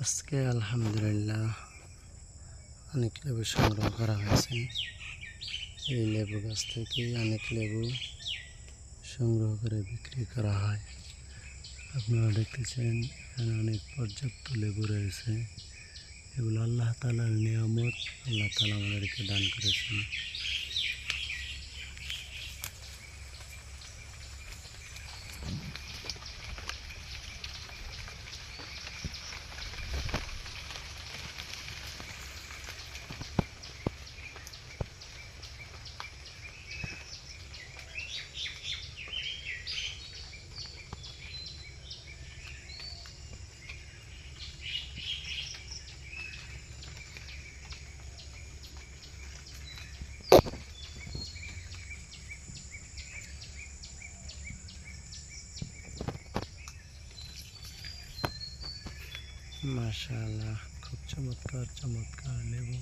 আজকে আলহামদুলিল্লাহ অনেক লেবু সংগ্রহ করা হয়েছে। এই লেবু গাছ থেকেই অনেক লেবু সংগ্রহ করে বিক্রি করা হয়। আপনারা দেখতেছেন, এখানে অনেক পর্যাপ্ত লেবু রয়েছে। এগুলো আল্লাহ তালার নিয়ামত, আল্লাহ তালা আমাদেরকে দান করেছেন। মাশাআল্লাহ, খুব চমৎকার চমৎকার লেবু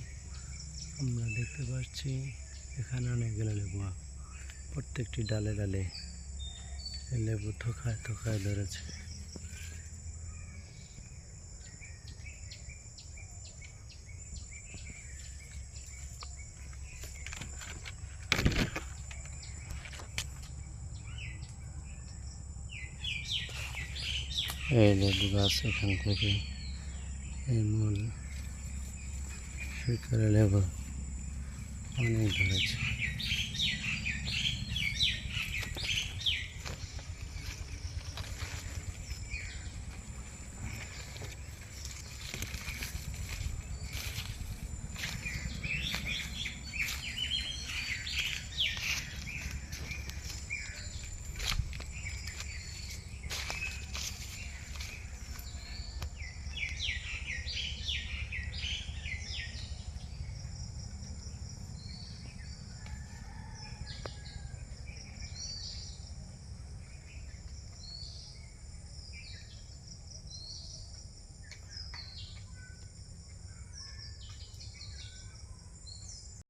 আমরা দেখতে পাচ্ছি। এখানে অনেকগুলো লেবু, প্রত্যেকটি ডালে ডালে লেবু থোকায় থোকায় ধরেছে। এই লেবু গাছ এখান থেকে এই মূল শিকড়ে লেবু অনেক ধরেছে